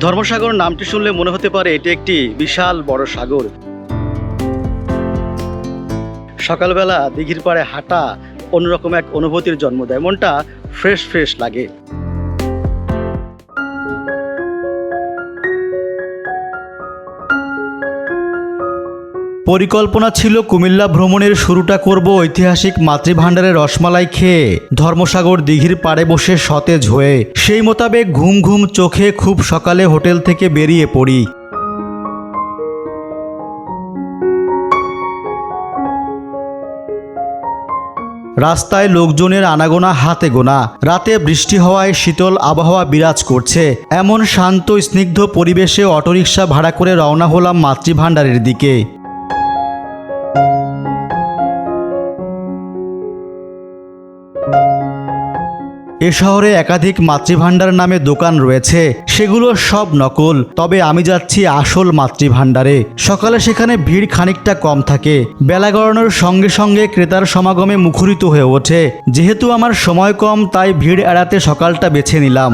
ধর্মসাগর নামটি শুনলে মনে হতে পারে এটি একটি বিশাল বড় সাগর। সকালবেলা দিঘির পাড়ে হাঁটা অন্যরকম এক অনুভূতির জন্ম দেয়। মনটা ফ্রেশ ফ্রেশ লাগে। পরিকল্পনা ছিল কুমিল্লা ভ্রমণের শুরুটা করব ঐতিহাসিক মাতৃভাণ্ডারের রসমালাই খেয়ে, ধর্মসাগর দিঘির পাড়ে বসে সতেজ হয়ে। সেই মোতাবেক ঘুম ঘুম চোখে খুব সকালে হোটেল থেকে বেরিয়ে পড়ি। রাস্তায় লোকজনের আনাগোনা হাতে গোনা। রাতে বৃষ্টি হওয়ায় শীতল আবহাওয়া বিরাজ করছে। এমন শান্ত, স্নিগ্ধ পরিবেশে অটোরিকশা ভাড়া করে রওনা হলাম মাতৃভাণ্ডারের দিকে। এ শহরে একাধিক মাতৃভাণ্ডার নামে দোকান রয়েছে, সেগুলো সব নকল। তবে আমি যাচ্ছি আসল মাতৃভাণ্ডারে। সকালে সেখানে ভিড় খানিকটা কম থাকে। বেলা গড়ানোর সঙ্গে সঙ্গে ক্রেতার সমাগমে মুখরিত হয়ে ওঠে। যেহেতু আমার সময় কম, তাই ভিড় এড়াতে সকালটা বেছে নিলাম।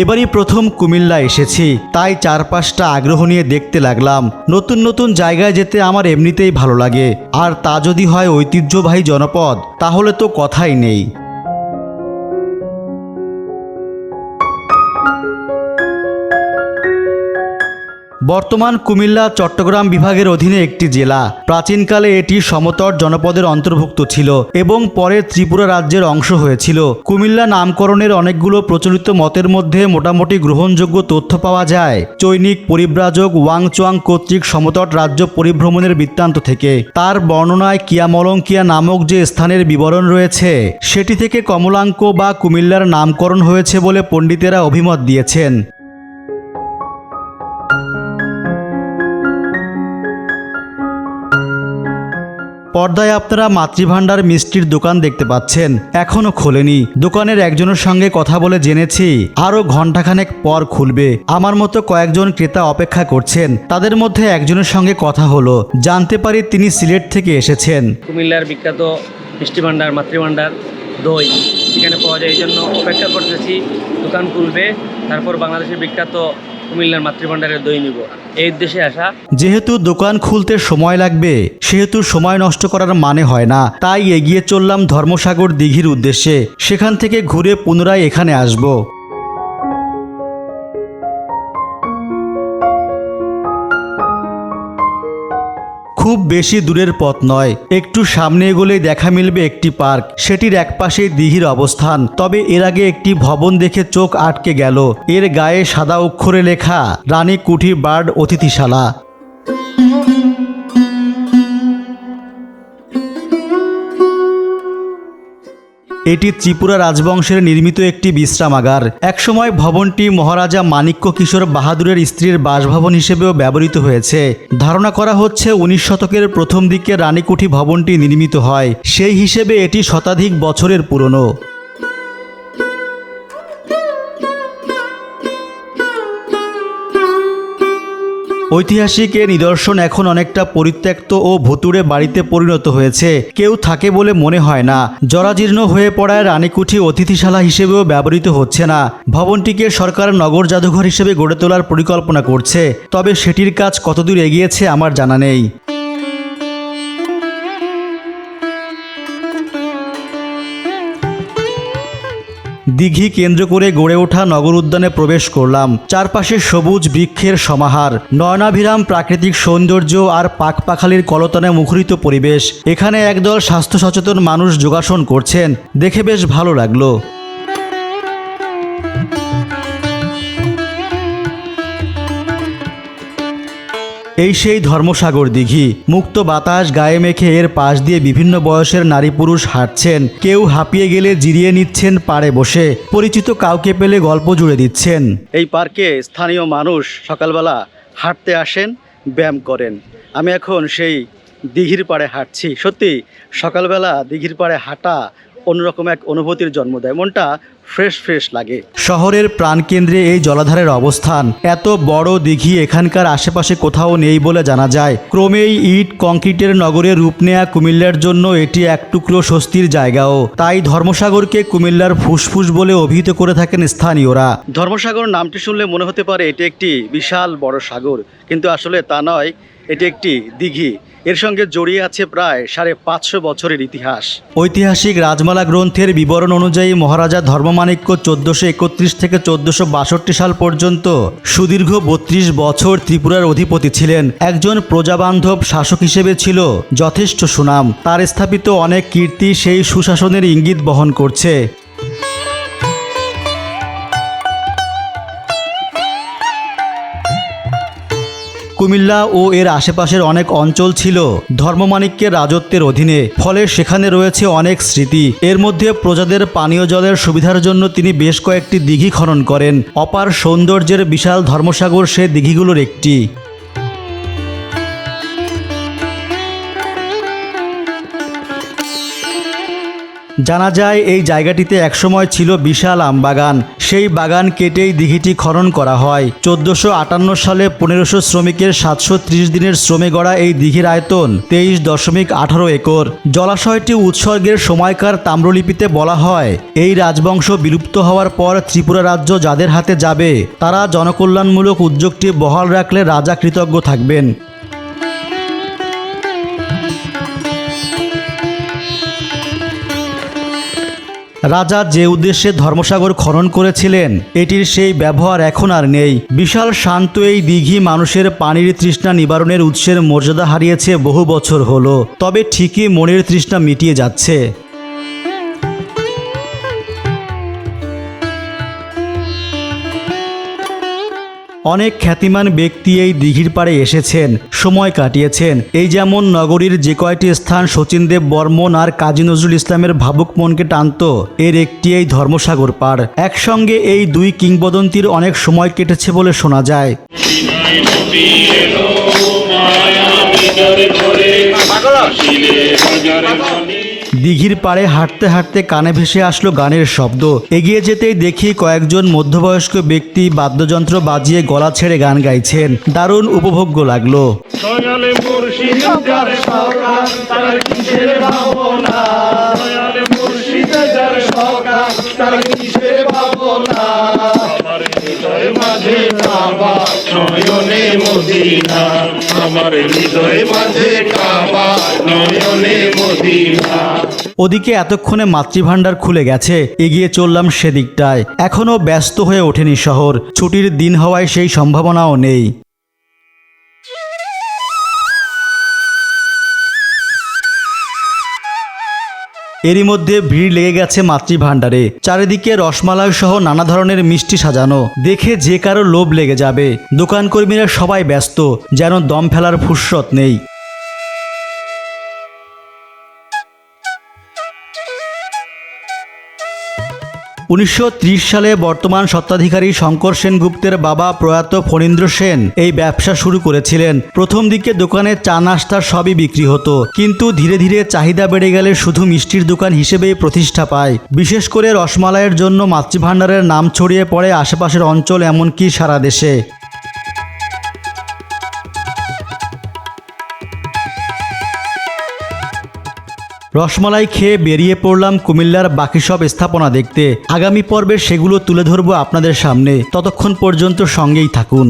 এবারই প্রথম কুমিল্লা এসেছি, তাই চারপাশটা আগ্রহ নিয়ে দেখতে লাগলাম। নতুন নতুন জায়গায় যেতে আমার এমনিতেই ভালো লাগে। আর তা যদি হয় ঐতিহ্যবাহী জনপদ, তাহলে তো কথাই নেই। বর্তমান কুমিল্লা, চট্টগ্রাম বিভাগের অধীনে একটি জেলা। প্রাচীনকালে এটি সমতট জনপদের অন্তর্ভুক্ত ছিল এবং পরে ত্রিপুরা রাজ্যের অংশ হয়েছিল। কুমিল্লা নামকরণের অনেকগুলো প্রচলিত মতের মধ্যে মোটামুটি গ্রহণযোগ্য তথ্য পাওয়া যায়। চৈনিক পরিব্রাজক ওয়াংচুয়াং কর্তৃক সমতট রাজ্য পরিভ্রমণের বৃত্তান্ত থেকে। তার বর্ণনায় কিয়ামলঙ্কিয়া নামক যে স্থানের বিবরণ রয়েছে, সেটি থেকে কমলাঙ্ক বা কুমিল্লার নামকরণ হয়েছে বলে পণ্ডিতেরা অভিমত দিয়েছেন। পর্দায় আপনারা মাতৃভাণ্ডার মিষ্টির দোকান দেখতে পাচ্ছেন। এখনও খোলেনি। দোকানের একজনের সঙ্গে কথা বলে জেনেছি, আরও ঘন্টাখানেক পর খুলবে। আমার মতো কয়েকজন ক্রেতা অপেক্ষা করছেন। তাদের মধ্যে একজনের সঙ্গে কথা হলো। জানতে পারি তিনি সিলেট থেকে এসেছেন। কুমিল্লার বিখ্যাত মিষ্টি ভাণ্ডার মাতৃভাণ্ডার দই। এখানে পাওয়া যায়, এই জন্য অপেক্ষা করতেছি। দোকান খুলবে, তারপর বাংলাদেশের বিখ্যাত কুমিল্লার মাতৃভাণ্ডারের দই নিব। এই উদ্দেশ্যে আসা। যেহেতু দোকান খুলতে সময় লাগবে, সেহেতু সময় নষ্ট করার মানে হয় না। তাই এগিয়ে চললাম ধর্মসাগর দিঘির উদ্দেশ্যে। সেখান থেকে ঘুরে পুনরায় এখানে আসব। বেশি দূরের পথ নয়। একটু সামনে এগোলেই দেখা মিলবে একটি পার্ক। সেটির একপাশে দিঘির অবস্থান। তবে এর আগে একটি ভবন দেখে চোখ আটকে গেল। এর গায়ে সাদা অক্ষরে লেখা, রানী কুঠি বার্ড অতিথিশালা। এটি ত্রিপুরা রাজবংশের নির্মিত একটি বিশ্রামাগার। একসময় ভবনটি মহারাজা মানিক্য কিশোর বাহাদুরের স্ত্রীর বাসভবন হিসেবেও ব্যবহৃত হয়েছে। ধারণা করা হচ্ছে উনিশ শতকের প্রথম দিকে রানিকুঠি ভবনটি নির্মিত হয়। সেই হিসেবে এটি শতাধিক বছরের পুরনো। ঐতিহাসিক এ নিদর্শন এখন অনেকটা পরিত্যক্ত ও ভুতুড়ে বাড়িতে পরিণত হয়েছে। কেউ থাকে বলে মনে হয় না। জরাজীর্ণ হয়ে পড়ায় রানীকুঠি অতিথিশালা হিসেবেও ব্যবহৃত হচ্ছে না। ভবনটিকে সরকার নগর জাদুঘর হিসেবে গড়ে তোলার পরিকল্পনা করছে। তবে সেটির কাজ কতদূর এগিয়েছে আমার জানা নেই। দিঘি কেন্দ্র করে গড়ে ওঠা নগর উদ্যানে প্রবেশ করলাম। চারপাশে সবুজ বৃক্ষের সমাহার, নয়নাভিরাম প্রাকৃতিক সৌন্দর্য আর পাখপাখালির কলতনে মুখরিত পরিবেশ। এখানে একদল স্বাস্থ্য সচেতন মানুষ যোগাসন করছেন। দেখে বেশ ভালো লাগল। এই সেই ধর্মসাগর দিঘি। মুক্ত বাতাস গায়ে মেখে এর পাশ দিয়ে বিভিন্ন বয়সের নারী পুরুষ হাঁটছেন। কেউ হাঁপিয়ে গেলে জিরিয়ে নিচ্ছেন পাড়ে বসে। পরিচিত কাউকে পেলে গল্প জুড়ে দিচ্ছেন। এই পার্কে স্থানীয় মানুষ সকালবেলা হাঁটতে আসেন, ব্যায়াম করেন। আমি এখন সেই দিঘির পাড়ে হাঁটছি। সত্যি, সকালবেলা দিঘির পাড়ে হাঁটা অন্যরকম এক অনুভূতির জন্ম দেয়। মনটা ফ্রেশ ফ্রেশ লাগে। শহরের প্রাণকেন্দ্রে এই জলাধারের অবস্থান। এত বড় দিঘি এখানকার আশেপাশে কোথাও নেই বলে জানা যায়। ক্রমেই ইট কংক্রিটের নগরে রূপ নেয়া কুমিল্লার জন্য এটি এক টুকরো স্বস্তির জায়গাও। তাই ধর্মসাগরকে কুমিল্লার ফুসফুস বলে অভিহিত করে থাকেন স্থানীয়রা। ধর্মসাগর নামটি শুনলে মনে হতে পারে এটি একটি বিশাল বড় সাগর। কিন্তু আসলে তা নয়। এটি একটি দিঘি। এর সঙ্গে জড়িয়ে আছে প্রায় সাড়ে পাঁচশো বছরের ইতিহাস। ঐতিহাসিক রাজমালা গ্রন্থের বিবরণ অনুযায়ী মহারাজা ধর্মমাণিক্য চোদ্দশো একত্রিশ থেকে চোদ্দশো বাষট্টি সাল পর্যন্ত সুদীর্ঘ বত্রিশ বছর ত্রিপুরার অধিপতি ছিলেন। একজন প্রজাবান্ধব শাসক হিসেবে ছিল যথেষ্ট সুনাম। তার স্থাপিত অনেক কীর্তি সেই সুশাসনের ইঙ্গিত বহন করছে। কুমিল্লা ও এর আশেপাশের অনেক অঞ্চল ছিল ধর্মমাণিক্যের রাজত্বের অধীনে। ফলে সেখানে রয়েছে অনেক স্মৃতি। এর মধ্যে প্রজাদের পানীয় জলের সুবিধার জন্য তিনি বেশ কয়েকটি দিঘি খনন করেন। অপার সৌন্দর্যের বিশাল ধর্মসাগর সে দিঘিগুলোর একটি। জানা যায়, এই জায়গাটিতে একসময় ছিল বিশাল আম বাগান সেই বাগান কেটেই দিঘিটি খনন করা হয়। চোদ্দশো আটান্ন সালে পনেরোশো শ্রমিকের সাতশো ত্রিশ দিনের শ্রমে গড়া এই দিঘির আয়তন তেইশ দশমিক আঠারো একর। জলাশয়টি উৎসর্গের সময়কার তাম্রলিপিতে বলা হয়, এই রাজবংশ বিলুপ্ত হওয়ার পর ত্রিপুরা রাজ্য যাদের হাতে যাবে, তারা জনকল্যাণমূলক উদ্যোগটি বহাল রাখলে রাজা কৃতজ্ঞ থাকবেন। রাজা যে উদ্দেশ্যে ধর্মসাগর খনন করেছিলেন, এটির সেই ব্যবহার এখন আর নেই। বিশাল শান্ত এই দীঘি মানুষের পানির তৃষ্ণা নিবারণের উৎসের মর্যাদা হারিয়েছে বহু বছর হলো। তবে ঠিকই মনের তৃষ্ণা মিটিয়ে যাচ্ছে। অনেক খ্যাতিমান ব্যক্তি এই দিঘির পাড়ে এসেছেন সময় কাটিয়েছেন। এই যেমন নগরীর যে কয়টি স্থান শচীনদেব বর্মন আর কাজী নজরুল ইসলামের ভাবুক মনকে টানত এর একটি এই ধর্মসাগর পাড়। একসঙ্গে এই দুই কিংবদন্তির অনেক সময় কেটেছে বলে শোনা যায়। দিঘির পাড়ে হাঁটতে হাঁটতে কানে ভেসে আসলো গানের শব্দ। এগিয়ে যেতেই দেখি কয়েকজন মধ্যবয়স্ক ব্যক্তি বাদ্যযন্ত্র বাজিয়ে গলা ছেড়ে গান গাইছেন। দারুণ উপভোগ্য লাগল। মাঝে নয়নে মদিনা, আমার হৃদয়ে মাঝে কাবা নয়নে মদিনা। ওদিকে এতক্ষণে মাতৃভাণ্ডার খুলে গেছে, এগিয়ে চললাম সেদিকটায়। এখনও ব্যস্ত হয়ে ওঠেনি শহর, ছুটির দিন হওয়ায় সেই সম্ভাবনাও নেই। এরই মধ্যে ভিড় লেগে গেছে মাতৃভাণ্ডারে। চারিদিকে রসমালাই সহ নানা ধরনের মিষ্টি সাজানো। দেখে যে কারও লোভ লেগে যাবে। দোকান কর্মীরা সবাই ব্যস্ত, যেন দম ফেলার ফুরসত নেই। উনিশশো ত্রিশ সালে বর্তমান স্বত্বাধিকারী শঙ্কর সেনগুপ্তের বাবা প্রয়াত ফণীন্দ্র সেন এই ব্যবসা শুরু করেছিলেন। প্রথম দিকে দোকানে চা নাস্তার সবই বিক্রি হতো। কিন্তু ধীরে ধীরে চাহিদা বেড়ে গেলে শুধু মিষ্টির দোকান হিসেবেই প্রতিষ্ঠা পায়। বিশেষ করে রসমালাইয়ের জন্য মাতৃভাণ্ডারের নাম ছড়িয়ে পড়ে আশেপাশের অঞ্চল, এমনকি সারা দেশে। রসমালাই খেয়ে বেরিয়ে পড়লাম কুমিল্লার বাকি সব স্থাপনা দেখতে। আগামী পর্বে সেগুলো তুলে ধরবো আপনাদের সামনে। ততক্ষণ পর্যন্ত সঙ্গেই থাকুন।